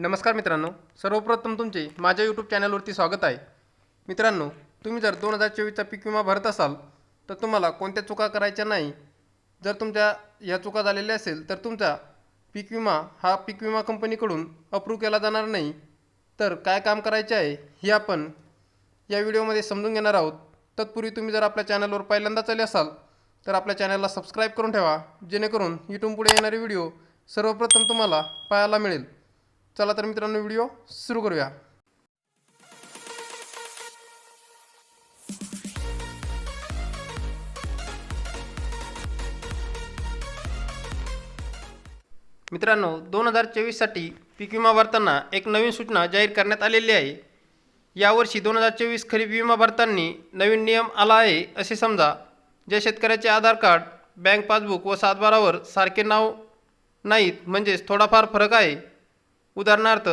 नमस्कार मित्रांनो सर्वप्रथम तुमचे माझ्या यूट्यूब चॅनलवरती स्वागत आहे. मित्रांनो तुम्ही जर दोन हजार चोवीसचा पीक विमा भरत असाल तर तुम्हाला कोणत्या चुका करायच्या नाही? जर तुमच्या या चुका झालेल्या असेल तर तुमचा पीक विमा हा पीक विमा कंपनीकडून अप्रूव्ह केला जाणार नाही. तर काय काम करायचे आहे हे आपण या व्हिडिओमध्ये समजून घेणार आहोत. तत्पूर्वी तुम्ही जर आपल्या चॅनलवर पहिल्यांदाच आले असाल तर आपल्या चॅनलला सबस्क्राईब करून ठेवा जेणेकरून इथून पुढे येणारे व्हिडिओ सर्वप्रथम तुम्हाला पाहायला मिळेल. चला तर मित्रांनो व्हिडिओ सुरू करूया. मित्रांनो दोन हजार चोवीससाठी पीक विमा भरताना एक नवीन सूचना जाहीर करण्यात आलेली आहे. यावर्षी दोन हजार चोवीस खरीप विमा भरताना नवीन नियम आला आहे असे समजा. ज्या शेतकऱ्याचे आधार कार्ड बँक पासबुक व सातबारावर सारखे नाव नाहीत म्हणजेच थोडाफार फरक आहे. उदाहरणार्थ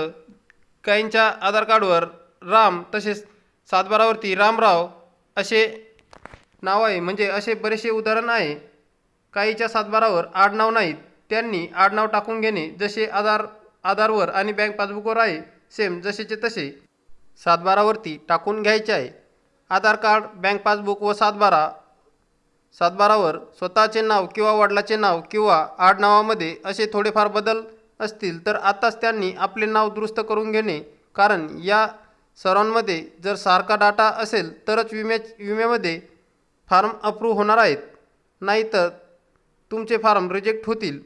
काहींच्या आधार कार्डवर राम तसेच सातबारावरती रामराव असे नाव आहे. म्हणजे असे बरेचसे उदाहरण आहे. काहीच्या सातबारावर आडनाव नाहीत. त्यांनी आडनाव टाकून घेणे जसे आधार आधारवर आणि बँक पासबुकवर आहे सेम जसेचे तसे. सातबारावरती टाकून घ्यायचे आहे. आधार कार्ड बँक पासबुक व सातबारा सातबारावर स्वतःचे नाव किंवा वडिलाचे नाव किंवा आडनावामध्ये असे थोडेफार बदल असतील तर आताच त्यांनी आपले नाव दुरुस्त करून घेणे. कारण या सर्वांमध्ये जर सारखा डाटा असेल तरच विम्या विम्यामध्ये फार्म अप्रूव्ह होणार आहेत. नाहीतर तुमचे फार्म रिजेक्ट होतील.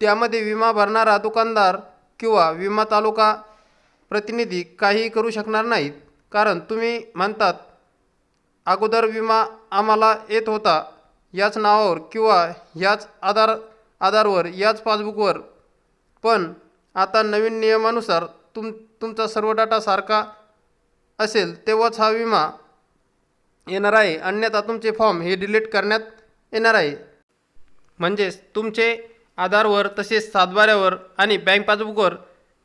त्यामध्ये विमा भरणारा दुकानदार किंवा विमा तालुका प्रतिनिधी काहीही करू शकणार नाहीत. कारण तुम्ही म्हणतात अगोदर विमा आम्हाला येत होता याच नावावर किंवा ह्याच आधार आधारवर याच पासबुकवर. पण आता नवीन नियमानुसार तुम तुमचा सर्व डाटा सारखा असेल तेव्हाच हा विमा येणार आहे. अन्यथा तुमचे फॉर्म हे डिलीट करण्यात येणार आहे. म्हणजेच तुमचे आधारवर तसेच सातबाऱ्यावर आणि बँक पासबुकवर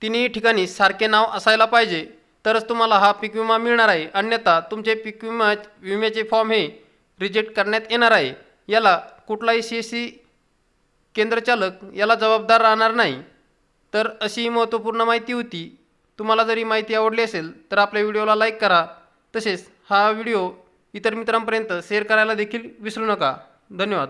तिन्ही ठिकाणी सारखे नाव असायला पाहिजे तरच तुम्हाला हा पीक विमा मिळणार आहे. अन्यथा तुमचे पीक विमा विम्याचे फॉर्म हे रिजेक्ट करण्यात येणार आहे. याला कुठलाही सी एस सी केंद्रचालक याला जबाबदार राहणार नाही. तर अशी ही महत्त्वपूर्ण माहिती होती. तुम्हाला जर ही माहिती आवडली असेल तर आपल्या व्हिडिओला लाईक करा. तसेच हा व्हिडिओ इतर मित्रांपर्यंत शेअर करायला देखील विसरू नका. धन्यवाद.